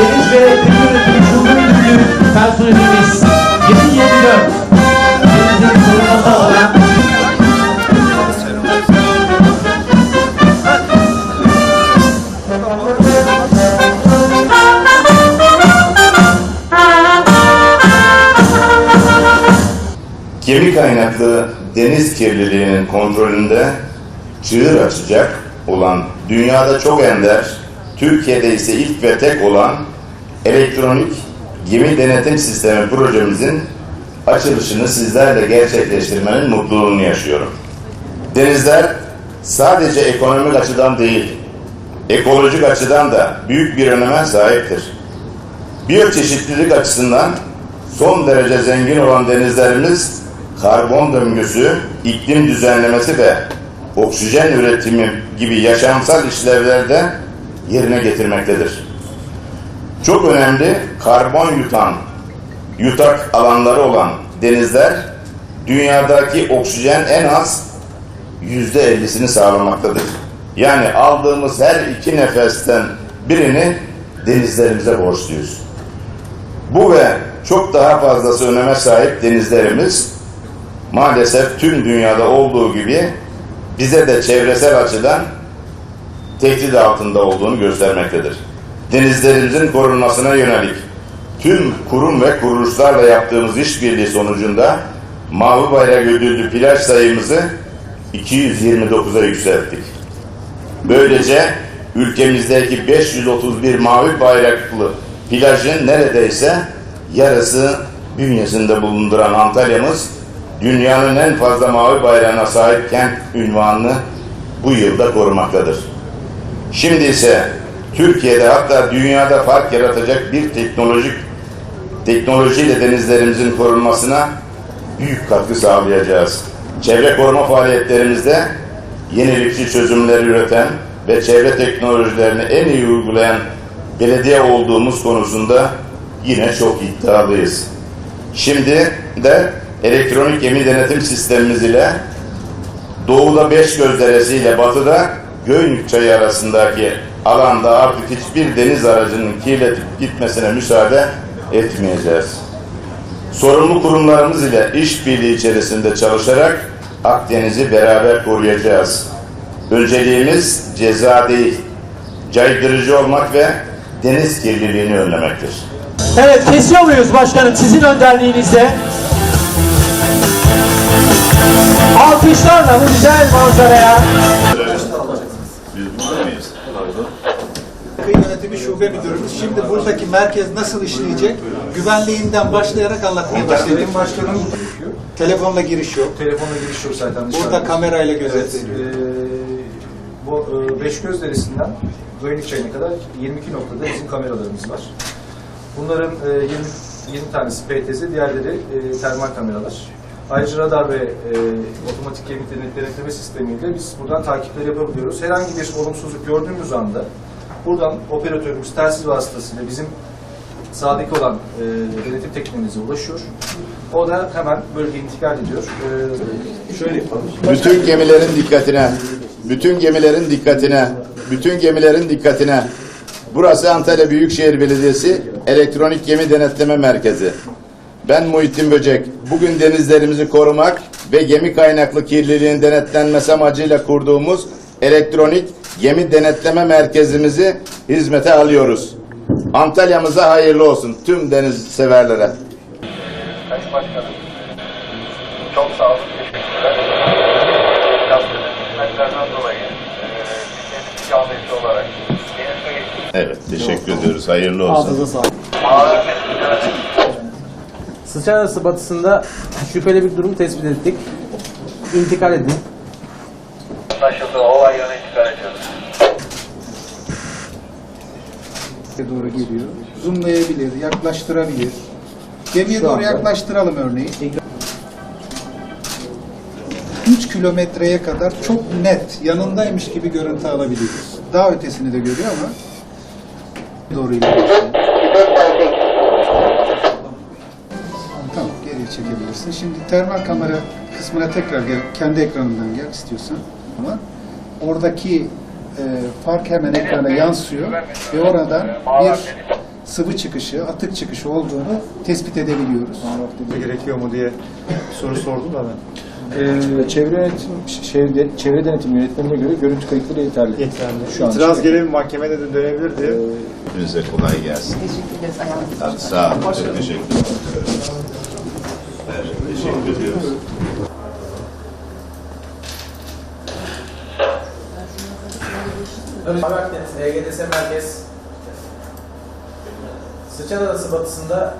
Deniz ve Yönetimi Şube Müdürlüğü personelimiz 724 denizin korunması adına Gemi kaynaklı deniz kirliliğinin kontrolünde çığır açacak olan dünyada çok ender, Türkiye'de ise ilk ve tek olan elektronik gemi denetim sistemi projemizin açılışını sizlerle gerçekleştirmenin mutluluğunu yaşıyorum. Denizler sadece ekonomik açıdan değil, ekolojik açıdan da büyük bir öneme sahiptir. Biyoçeşitlilik açısından son derece zengin olan denizlerimiz karbon döngüsü, iklim düzenlemesi ve oksijen üretimi gibi yaşamsal işlevlerde yerine getirmektedir. Çok önemli karbon yutan, yutak alanları olan denizler dünyadaki oksijen en az yüzde ellisini sağlamaktadır. Yani aldığımız her iki nefesten birini denizlerimize borçluyuz. Bu ve çok daha fazlası öneme sahip denizlerimiz maalesef tüm dünyada olduğu gibi bize de çevresel açıdan tehdit altında olduğunu göstermektedir. Denizlerimizin korunmasına yönelik tüm kurum ve kuruluşlarla yaptığımız işbirliği sonucunda Mavi Bayrak ödüllü plaj sayımızı 229'a yükselttik. Böylece ülkemizdeki 531 mavi bayraklı plajın neredeyse yarısı bünyesinde bulunduran Antalya'mız dünyanın en fazla mavi bayrağına sahip kent ünvanını bu yılda korumaktadır. Şimdi ise Türkiye'de hatta dünyada fark yaratacak bir teknolojik teknolojiyle denizlerimizin korunmasına büyük katkı sağlayacağız. Çevre koruma faaliyetlerimizde yenilikçi çözümler üreten ve çevre teknolojilerini en iyi uygulayan belediye olduğumuz konusunda yine çok iddialıyız. Şimdi de elektronik gemi denetim sistemimiz ile doğuda Beşgöz Deresi ile batıda Göynük Çayı arasındaki alanda artık hiçbir deniz aracının kirletip gitmesine müsaade etmeyeceğiz. Sorumlu kurumlarımız ile işbirliği içerisinde çalışarak Akdeniz'i beraber koruyacağız. Önceliğimiz ceza değil, caydırıcı olmak ve deniz kirliliğini önlemektir. Evet kesiyor muyuz başkanım sizin önderliğinizde? Alkışlarla bu güzel manzaraya Biz burada mıyız? Kıyı Yönetimi Şube Müdürümüz şimdi buradaki merkez nasıl işleyecek güvenliğinden başlayarak anlatmaya başladı. Benim başkanım Telefonla giriş yok. telefonla giriş yok zaten Burada kamerayla Evet, gözetiliyor. eee, bu eee, Beşgöz Deresi'nden Göynük Çayı'na kadar 22 noktada bizim kameralarımız var. Bunların eee, 20, 20 tanesi PTZ, diğerleri eee, termal kameralar. Ayrıca radar ve eee, otomatik gemi denet- denetleme sistemiyle biz buradan takipleri yapabiliyoruz. Herhangi bir olumsuzluk gördüğümüz anda buradan operatörümüz telsiz vasıtasıyla bizim sahadaki olan eee denetim tekniğimize ulaşıyor. O da hemen bölgeye intikal ediyor. Eee, şöyle yapalım. Bütün gemilerin dikkatine, bütün gemilerin dikkatine, bütün gemilerin dikkatine. Burası Antalya Büyükşehir Belediyesi Elektronik Gemi Denetleme Merkezi. Ben Muhittin Böcek. Bugün denizlerimizi korumak ve gemi kaynaklı kirliliğin denetlenmesi amacıyla kurduğumuz elektronik gemi denetleme merkezimizi hizmete alıyoruz. Antalya'mıza hayırlı olsun tüm deniz severlere. Sayın Başkanım, çok sağ olun, teşekkürler. Yaptığınız hizmetlerden dolayı e, Türkiye'nin ikamesi olarak Evet, teşekkür ediyoruz. Hayırlı olsun. Yönetim Sıçan Adası batısında şüpheli bir durum tespit ettik. İntikal edin. anlaşıldı, olay yöne intikal ediyoruz. Doğru geliyor. Zoomlayabilir, yaklaştırabilir. Gemiye doğru yaklaştıralım örneği. 3 kilometreye kadar çok net, yanındaymış gibi görüntü alabiliyoruz. Daha ötesini de görüyor ama doğru ilerliyor. Tamam, geriye çekebilirsin. Şimdi termal kamera kısmına tekrar gel, kendi ekranından gel istiyorsan. Ama oradaki e, fark hemen ekrana yansıyor ve oradan bir sıvı çıkışı, atık çıkışı olduğunu tespit edebiliyoruz. gerekiyor mu diye soru sordum da ben. Ee, çevre yönetim şehir, çevre denetim yönetmenine göre görüntü kayıtları yeterli. Yeterli. Şu an İtiraz için- gelevi mahkemede de dönebilirdi. Hepinize kolay gelsin. Teşekkür ederiz sağ olun. Teşekkür ederim. Evet, Teşekkür ediyoruz. Mavi Akdeniz, EGDS merkez. Sıçan Adası batısında